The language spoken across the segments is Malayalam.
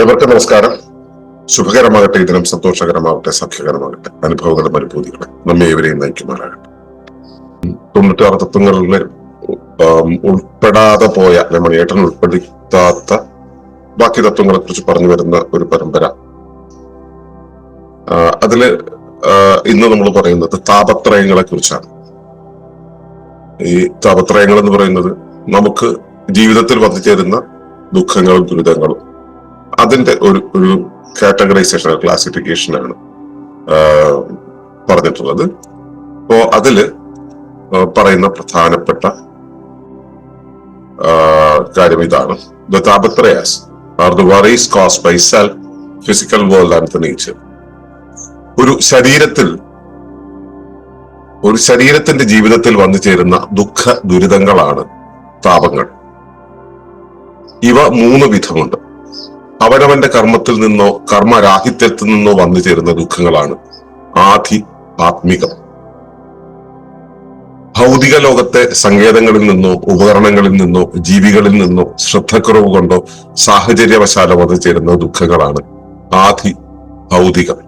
ഏവർക്കും നമസ്കാരം. ശുഭകരമാകട്ടെ ദിനം സന്തോഷകരമാകട്ടെ സഖ്യകരമാകട്ടെ അനുഭവങ്ങളും അനുഭൂതികളും നമ്മെ ഇവരെയും നയിക്കുമാറാകട്ടെ. തൊണ്ണൂറ്റാറ് തത്വങ്ങളിലെ ഉൾപ്പെടാതെ പോയ മണിയേട്ടൻ ഉൾപ്പെടുത്താത്ത ബാക്കി തത്വങ്ങളെ കുറിച്ച് പറഞ്ഞു വരുന്ന ഒരു പരമ്പര. അതിൽ ഇന്ന് നമ്മൾ പറയുന്നത് താപത്രയങ്ങളെ കുറിച്ചാണ് ഈ താപത്രയങ്ങൾ എന്ന് പറയുന്നത് നമുക്ക് ജീവിതത്തിൽ വന്നു ചേരുന്ന ദുഃഖങ്ങളും ദുരിതങ്ങളും അതിന്റെ ഒരു ഒരു കാറ്റഗറൈസേഷൻ ക്ലാസിഫിക്കേഷൻ ആണ് പറഞ്ഞിട്ടുള്ളത്. അപ്പോ അതിൽ പറയുന്ന പ്രധാനപ്പെട്ട കാര്യം ഇതാണ്. The tapatrayas are the worries cause by self physical world and nature ഒരു ശരീരത്തിൽ ഒരു ശരീരത്തിന്റെ ജീവിതത്തിൽ വന്നു ചേരുന്ന ദുഃഖ ദുരിതങ്ങളാണ് താപങ്ങൾ. ഇവ മൂന്ന് വിധമുണ്ട്. അവനവന്റെ കർമ്മത്തിൽ നിന്നോ കർമ്മരാഹിത്യത്തിൽ നിന്നോ വന്നു ചേരുന്ന ദുഃഖങ്ങളാണ് ആധി ആത്മികം. ഭൗതിക ലോകത്തെ സങ്കേതങ്ങളിൽ നിന്നോ ഉപകരണങ്ങളിൽ നിന്നോ ജീവികളിൽ നിന്നോ ശ്രദ്ധക്കുറവ് കൊണ്ടോ സാഹചര്യവശാലം വന്നു ചേരുന്ന ദുഃഖങ്ങളാണ് ആധി ഭൗതികം.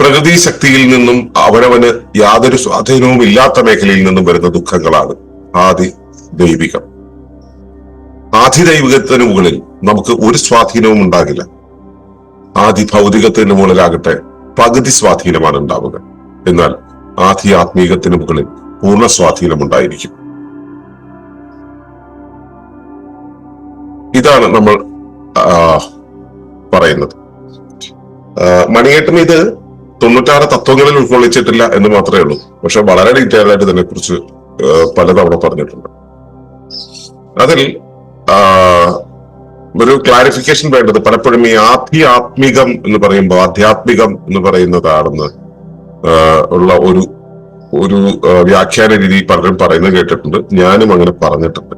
പ്രകൃതി ശക്തിയിൽ നിന്നും അവനവന് യാതൊരു സ്വാധീനവും ഇല്ലാത്ത മേഖലയിൽ നിന്നും വരുന്ന ദുഃഖങ്ങളാണ് ആദി ദൈവികം. ആധിദൈവികത്തിന് മുകളിൽ നമുക്ക് ഒരു സ്വാധീനവും ഉണ്ടാകില്ല. ആദി ഭൗതികത്തിന് മുകളിലാകട്ടെ പകുതി സ്വാധീനമാണ് ഉണ്ടാവുക. എന്നാൽ ആദി ആത്മീകത്തിന് മുകളിൽ പൂർണ സ്വാധീനം ഉണ്ടായിരിക്കും. ഇതാണ് നമ്മൾ പറയുന്നത്. മണിയേട്ടൻ ഇത് തൊണ്ണൂറ്റാറ് തത്വങ്ങളിൽ ഉൾക്കൊള്ളിച്ചിട്ടില്ല എന്ന് മാത്രമേ ഉള്ളൂ. പക്ഷെ വളരെ ഡീറ്റെയിൽ ആയിട്ട് ഇതിനെ കുറിച്ച് പലതവണ പറഞ്ഞിട്ടുണ്ട്. അതിൽ ഒരു ക്ലാരിഫിക്കേഷൻ വേണ്ടത്. പലപ്പോഴും ഈ ആധ്യാത്മികം എന്ന് പറയുമ്പോൾ ആധ്യാത്മികം എന്ന് പറയുന്നതാണെന്ന് ഉള്ള ഒരു ഒരു വ്യാഖ്യാന രീതി പലരും പറയുന്നത് കേട്ടിട്ടുണ്ട്. ഞാനും അങ്ങനെ പറഞ്ഞിട്ടുണ്ട്.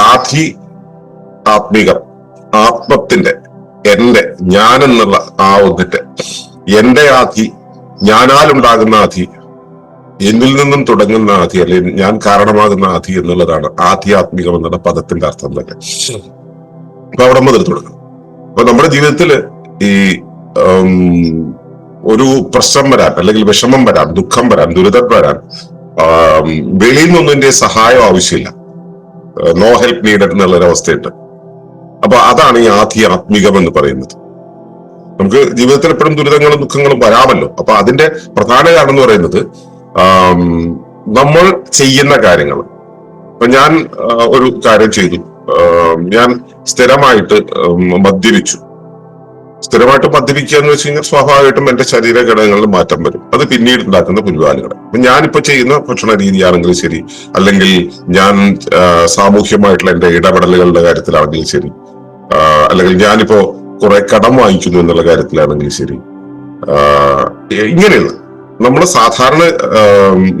ആധി ആത്മികം ആത്മത്തിന്റെ എന്റെ ഞാൻ എന്നുള്ള ആ ഒന്നിന്റെ എന്റെ ആധി ഞാനാൽ ഉണ്ടാകുന്ന ആധി എന്നിൽ നിന്നും തുടങ്ങുന്ന ആധി അല്ലെങ്കിൽ ഞാൻ കാരണമാകുന്ന ആധി എന്നുള്ളതാണ് ആധ്യാത്മികം എന്നുള്ള പദത്തിന്റെ അർത്ഥം തന്നെ. അപ്പൊ അവിടെ മുതൽ തുടങ്ങും. അപ്പൊ നമ്മുടെ ജീവിതത്തിൽ ഈ ഒരു പ്രശ്നം വരാൻ അല്ലെങ്കിൽ വിഷമം വരാൻ ദുഃഖം വരാൻ ദുരിതം വരാൻ വെളിയിൽ നിന്നൊന്നിന്റെ സഹായം ആവശ്യമില്ല. നോ ഹെൽപ്പ് നീഡഡ് എന്നുള്ള ഒരു അവസ്ഥയുണ്ട് അപ്പൊ അതാണ് ഈ ആധ്യാത്മികം എന്ന് പറയുന്നത്. നമുക്ക് ജീവിതത്തിൽ എപ്പോഴും ദുരിതങ്ങളും ദുഃഖങ്ങളും വരാമല്ലോ. അപ്പൊ അതിന്റെ പ്രധാന കാരണം എന്ന് പറയുന്നത് നമ്മൾ ചെയ്യുന്ന കാര്യങ്ങൾ. ഇപ്പൊ ഞാൻ ഒരു കാര്യം ചെയ്തു. ഞാൻ സ്ഥിരമായിട്ട് മദ്യപിച്ചു. സ്ഥിരമായിട്ട് മദ്യപിക്കുക എന്ന് വെച്ച് കഴിഞ്ഞാൽ സ്വാഭാവികമായിട്ടും എന്റെ ശരീര ഘടകങ്ങളിൽ മാറ്റം വരും. അത് പിന്നീട് ഉണ്ടാക്കുന്ന പുലിവാലുകൾ അപ്പൊ ഞാനിപ്പോ ചെയ്യുന്ന ഭക്ഷണ രീതിയാണെങ്കിലും ശരി. അല്ലെങ്കിൽ ഞാൻ സാമൂഹ്യമായിട്ടുള്ള എന്റെ ഇടപെടലുകളുടെ കാര്യത്തിലാണെങ്കിലും ശരി. അല്ലെങ്കിൽ ഞാനിപ്പോ കുറെ കടം വാങ്ങിക്കുന്നു എന്നുള്ള കാര്യത്തിലാണെങ്കിലും ശരി. ഇങ്ങനെയുള്ള നമ്മൾ സാധാരണ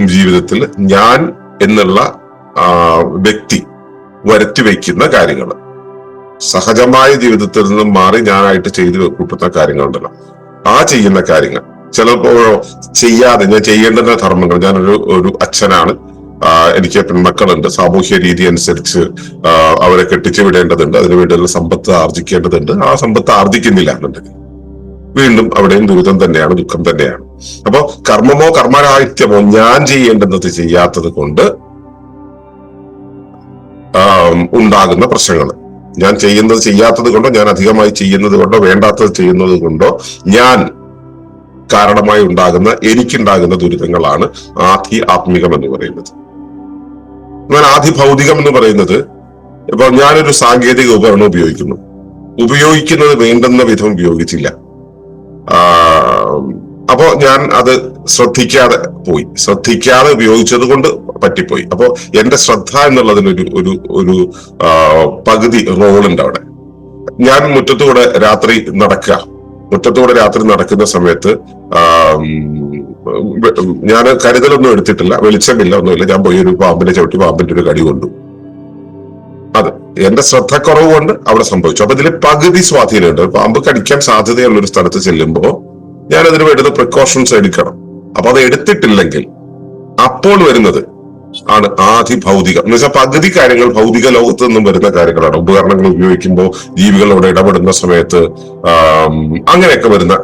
ജീവിതത്തിൽ ഞാൻ എന്നുള്ള വ്യക്തി വരുത്തി വയ്ക്കുന്ന കാര്യങ്ങൾ. സഹജമായ ജീവിതത്തിൽ നിന്നും മാറി ഞാനായിട്ട് ചെയ്തു കൂട്ടുന്ന കാര്യങ്ങളുണ്ടല്ലോ. ആ ചെയ്യുന്ന കാര്യങ്ങൾ. ചിലപ്പോ ചെയ്യാതെ ഞാൻ ചെയ്യേണ്ടുന്ന ധർമ്മങ്ങൾ. ഞാനൊരു ഒരു അച്ഛനാണ്. എനിക്ക് പെൺമക്കളുണ്ട്. സാമൂഹ്യ രീതി അനുസരിച്ച് അവരെ കെട്ടിച്ചു വിടേണ്ടതുണ്ട്. അതിനുവേണ്ടിയുള്ള സമ്പത്ത് ആർജിക്കേണ്ടതുണ്ട്. ആ സമ്പത്ത് ആർജിക്കുന്നില്ല എന്നുണ്ടെങ്കിൽ. വീണ്ടും അവിടെയും ദുരിതം തന്നെയാണ് ദുഃഖം തന്നെയാണ്. അപ്പോ കർമ്മമോ കർമ്മരാഹിത്യമോ ഞാൻ ചെയ്യേണ്ടുന്നത് ചെയ്യാത്തത് കൊണ്ട് ഉണ്ടാകുന്ന പ്രശ്നങ്ങൾ ഞാൻ ചെയ്യുന്നത് ചെയ്യാത്തത് കൊണ്ടോ ഞാൻ അധികമായി ചെയ്യുന്നത് കൊണ്ടോ വേണ്ടാത്തത് ചെയ്യുന്നത് കൊണ്ടോ ഞാൻ കാരണമായി ഉണ്ടാകുന്ന എനിക്കുണ്ടാകുന്ന ദുരിതങ്ങളാണ് ആധി ആത്മികം എന്ന് പറയുന്നത്. എന്നാൽ ആധി ഭൗതികം എന്ന് പറയുന്നത് ഇപ്പൊ ഞാനൊരു സാങ്കേതിക ഉപകരണം ഉപയോഗിക്കുന്നു. ഉപയോഗിക്കുന്നത് വേണ്ടുന്ന വിധം ഉപയോഗിച്ചില്ല. അപ്പോ ഞാൻ അത് ശ്രദ്ധിക്കാതെ പോയി. ശ്രദ്ധിക്കാതെ ഉപയോഗിച്ചത് കൊണ്ട് പറ്റിപ്പോയി. അപ്പോ എന്റെ ശ്രദ്ധ എന്നുള്ളതിനൊരു ഒരു ഒരു പകുതി റോളുണ്ട് അവിടെ. ഞാൻ മുറ്റത്തൂടെ രാത്രി നടക്കുക. മുറ്റത്തൂടെ രാത്രി നടക്കുന്ന സമയത്ത് ഞാൻ കരുതലൊന്നും എടുത്തിട്ടില്ല. വെളിച്ചമില്ല ഒന്നുമില്ല. ഞാൻ പോയി ഒരു പാമ്പിനെ ചവിട്ടി പാമ്പിന്റെ ഒരു കടി കൊണ്ടു. എന്റെ ശ്രദ്ധക്കുറവ് കൊണ്ട് അവിടെ സംഭവിച്ചു. അപ്പൊ ഇതിൽ പകുതി സ്വാധീനമുണ്ട്. പാമ്പ് കടിക്കാൻ സാധ്യതയുള്ള ഒരു സ്ഥലത്ത് ചെല്ലുമ്പോൾ ഞാൻ അതിന് വേണ്ടുന്ന പ്രിക്കോഷൻസ് എടുക്കണം. അപ്പൊ അത് എടുത്തിട്ടില്ലെങ്കിൽ അപ്പോൾ വരുന്നത് ആണ് ആദി ഭൗതികം. എന്ന് വെച്ചാൽ പകുതി കാര്യങ്ങൾ ഭൗതിക ലോകത്ത് നിന്നും വരുന്ന കാര്യങ്ങളാണ്. ഉപകരണങ്ങൾ ഉപയോഗിക്കുമ്പോൾ ജീവികൾ അവിടെ ഇടപെടുന്ന സമയത്ത് അങ്ങനെയൊക്കെ വരുന്ന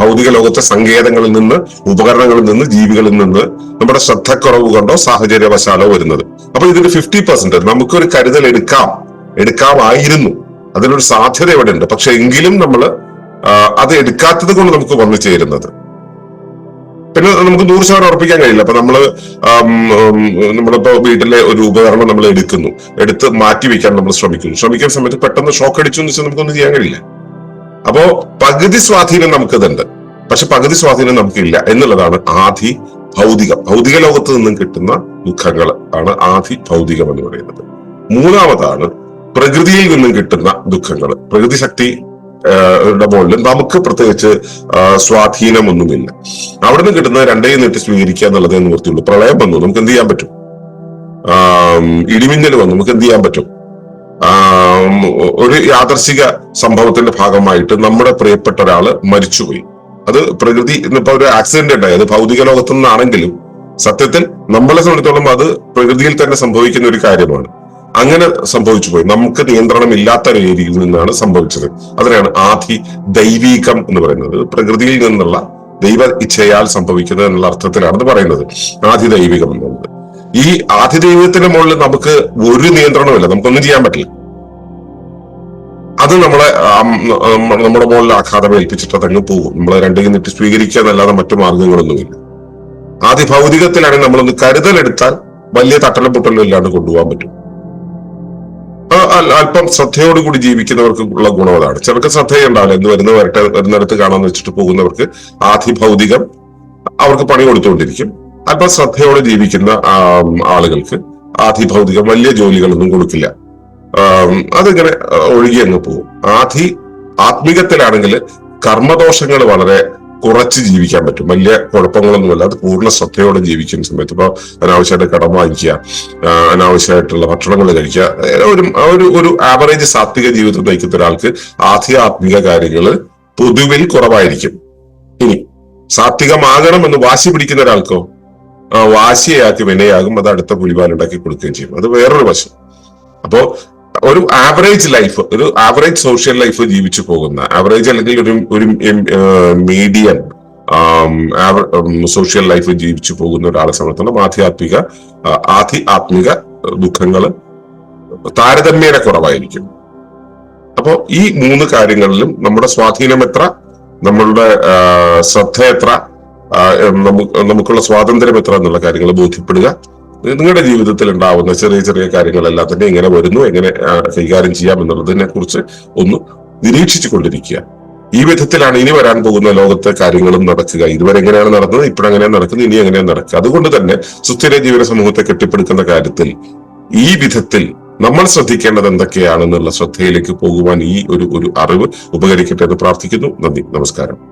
ഭൗതിക ലോകത്തെ സങ്കേതങ്ങളിൽ നിന്ന് ഉപകരണങ്ങളിൽ നിന്ന് ജീവികളിൽ നിന്ന് നമ്മുടെ ശ്രദ്ധക്കുറവ് കൊണ്ടോ സാഹചര്യവശാലോ വരുന്നത്. അപ്പൊ ഇതിന് ഫിഫ്റ്റി പെർസെന്റ് നമുക്കൊരു കരുതൽ എടുക്കാം എടുക്കാമായിരുന്നു. അതിനൊരു സാധ്യത ഇവിടെ ഉണ്ട് പക്ഷെ എങ്കിലും നമ്മൾ അത് എടുക്കാത്തത് കൊണ്ട് നമുക്ക് വന്നു ചേരുന്നത്. പിന്നെ നമുക്ക് നൂറ് ശതമാനം ഉറപ്പിക്കാൻ കഴിയില്ല. അപ്പൊ നമ്മൾ നമ്മളിപ്പോ വീട്ടിലെ ഒരു ഉപകരണം നമ്മൾ എടുക്കുന്നു. എടുത്ത് മാറ്റി വെക്കാൻ നമ്മൾ ശ്രമിക്കുന്നു. ശ്രമിക്കുന്ന സമയത്ത് പെട്ടെന്ന് ഷോക്ക് അടിച്ചു എന്ന് വെച്ചാൽ നമുക്കൊന്നും ചെയ്യാൻ കഴിയില്ല. അപ്പോ പകുതി സ്വാധീനം നമുക്കിതുണ്ട്. പക്ഷെ പകുതി സ്വാധീനം നമുക്കില്ല എന്നുള്ളതാണ് ആധി ഭൗതികം. ഭൗതിക ലോകത്ത് നിന്നും കിട്ടുന്ന ദുഃഖങ്ങൾ ആണ് ആധി ഭൗതികം എന്ന് പറയുന്നത്. മൂന്നാമതാണ് പ്രകൃതിയിൽ നിന്നും കിട്ടുന്ന ദുഃഖങ്ങൾ. പ്രകൃതി ശക്തി മുകളിൽ നമുക്ക് പ്രത്യേകിച്ച് സ്വാധീനമൊന്നുമില്ല. അവിടെ നിന്ന് കിട്ടുന്ന രണ്ടേ നീട്ടി സ്വീകരിക്കുക എന്നുള്ളതേ നിവൃത്തിയുള്ളൂ. പ്രളയം വന്നു നമുക്ക് എന്ത് ചെയ്യാൻ പറ്റും? ഇടിമിന്നൽ വന്നു നമുക്ക് എന്ത് ചെയ്യാൻ പറ്റും? ഒരു യാദർശിക സംഭവത്തിന്റെ ഭാഗമായിട്ട് നമ്മുടെ പ്രിയപ്പെട്ട ഒരാൾ മരിച്ചുപോയി. അത് പ്രകൃതി ഇന്നിപ്പോ ഒരു ആക്സിഡന്റ് ഉണ്ടായി. അത് ഭൗതിക ലോകത്തു നിന്നാണെങ്കിലും സത്യത്തിൽ നമ്മളെ സംബന്ധിച്ചോളം അത് പ്രകൃതിയിൽ തന്നെ സംഭവിക്കുന്ന ഒരു കാര്യമാണ്. അങ്ങനെ സംഭവിച്ചു പോയി. നമുക്ക് നിയന്ത്രണം ഇല്ലാത്ത ഒരു രീതിയിൽ നിന്നാണ് സംഭവിച്ചത്. അതിനാണ് ആധി ദൈവീകം എന്ന് പറയുന്നത്. പ്രകൃതിയിൽ നിന്നുള്ള ദൈവ ഇച്ഛയാൽ സംഭവിക്കുന്നത് എന്നുള്ള അർത്ഥത്തിലാണ് അത് പറയുന്നത്. ആധി ദൈവികം എന്നുള്ളത് ഈ ആധി ദൈവത്തിന്റെ മുകളിൽ നമുക്ക് ഒരു നിയന്ത്രണമില്ല നമുക്കൊന്നും ചെയ്യാൻ പറ്റില്ല. അത് നമ്മളെ നമ്മുടെ മുകളിൽ ആഘാതം ഏൽപ്പിച്ചിട്ട് അതങ്ങ് പോകും. നമ്മളെ രണ്ടും നിട്ട് സ്വീകരിക്കുക എന്നല്ലാതെ മറ്റു മാർഗങ്ങളൊന്നുമില്ല. ആദ്യ ഭൗതികത്തിലാണെങ്കിൽ നമ്മളൊന്ന് കരുതലെടുത്താൽ വലിയ തട്ടലും പൊട്ടലും ഇല്ലാണ്ട് കൊണ്ടുപോകാൻ പറ്റും. അല്പം ശ്രദ്ധയോടുകൂടി ജീവിക്കുന്നവർക്ക് ഉള്ള ഗുണം അതാണ്. ചിലർക്ക് ശ്രദ്ധയുണ്ടാവില്ല. എന്ന് വരുന്ന വരട്ടെ വരുന്നിടത്ത് കാണാന്ന് വെച്ചിട്ട് പോകുന്നവർക്ക് ആധി ഭൗതികം അവർക്ക് പണി കൊടുത്തുകൊണ്ടിരിക്കും അല്പം ശ്രദ്ധയോടെ ജീവിക്കുന്ന ആളുകൾക്ക് ആധി ഭൗതികം വലിയ ജോലികളൊന്നും കൊടുക്കില്ല. അതിങ്ങനെ ഒഴുകി അങ്ങ് പോകും. ആധി ആത്മീകത്തിലാണെങ്കിൽ കർമ്മദോഷങ്ങൾ വളരെ കുറച്ച് ജീവിക്കാൻ പറ്റും. വലിയ കുഴപ്പങ്ങളൊന്നുമില്ല. അത് പൂർണ ശ്രദ്ധയോടെ ജീവിക്കുന്ന സമയത്ത് ഇപ്പൊ അനാവശ്യമായിട്ട് കടം വാങ്ങിക്കുക അനാവശ്യമായിട്ടുള്ള ഭക്ഷണങ്ങൾ കഴിക്കുക ഒരു ഒരു ഒരു ആവറേജ് സാത്വിക ജീവിതം നയിക്കുന്ന ഒരാൾക്ക് ആധ്യാത്മിക കാര്യങ്ങൾ പൊതുവിൽ കുറവായിരിക്കും. ഇനി സാത്വികമാകണം എന്ന് വാശി പിടിക്കുന്ന ഒരാൾക്കോ വാശിയാക്കി വിനയാകും അത് അടുത്ത പുലിവാലുണ്ടാക്കി കൊടുക്കുകയും ചെയ്യും. അത് വേറൊരു വശം. അപ്പോ ഒരു ആവറേജ് ലൈഫ് ഒരു ആവറേജ് സോഷ്യൽ ലൈഫ് ജീവിച്ചു പോകുന്ന ആവറേജ് അല്ലെങ്കിൽ ഒരു ഒരു മീഡിയം സോഷ്യൽ ലൈഫ് ജീവിച്ചു പോകുന്ന ഒരാളെ സംബന്ധിച്ചോളം ആധ്യാത്മിക ആധി ആത്മിക ദുഃഖങ്ങൾ താരതമ്യേന കുറവായിരിക്കും. അപ്പോൾ ഈ മൂന്ന് കാര്യങ്ങളിലും നമ്മുടെ സ്വാധീനം എത്ര? നമ്മളുടെ ശ്രദ്ധ എത്ര? നമുക്ക് നമുക്കുള്ള സ്വാതന്ത്ര്യം എത്ര എന്നുള്ള കാര്യങ്ങൾ ബോധ്യപ്പെടുക. നിങ്ങളുടെ ജീവിതത്തിൽ ഉണ്ടാവുന്ന ചെറിയ ചെറിയ കാര്യങ്ങളെല്ലാം തന്നെ എങ്ങനെ വരുന്നു. എങ്ങനെ കൈകാര്യം ചെയ്യാം എന്നുള്ളതിനെ കുറിച്ച് ഒന്ന് നിരീക്ഷിച്ചു കൊണ്ടിരിക്കുക ഈ വിധത്തിലാണ് ഇനി വരാൻ പോകുന്ന ലോകത്തെ കാര്യങ്ങളും നടക്കുക. ഇതുവരെ എങ്ങനെയാണ് നടന്നത്? ഇപ്പോഴെങ്ങനെയാണ് നടക്കുന്നത്? ഇനി എങ്ങനെയാണ് നടക്കുക? അതുകൊണ്ട് തന്നെ സുസ്ഥിര ജീവിത സമൂഹത്തെ കെട്ടിപ്പടുക്കുന്ന കാര്യത്തിൽ ഈ വിധത്തിൽ നമ്മൾ ശ്രദ്ധിക്കേണ്ടത് എന്തൊക്കെയാണെന്നുള്ള ശ്രദ്ധയിലേക്ക് പോകുവാൻ ഈ ഒരു ഒരു അറിവ് ഉപകരിക്കട്ടെ എന്ന് പ്രാർത്ഥിക്കുന്നു. നന്ദി. നമസ്കാരം.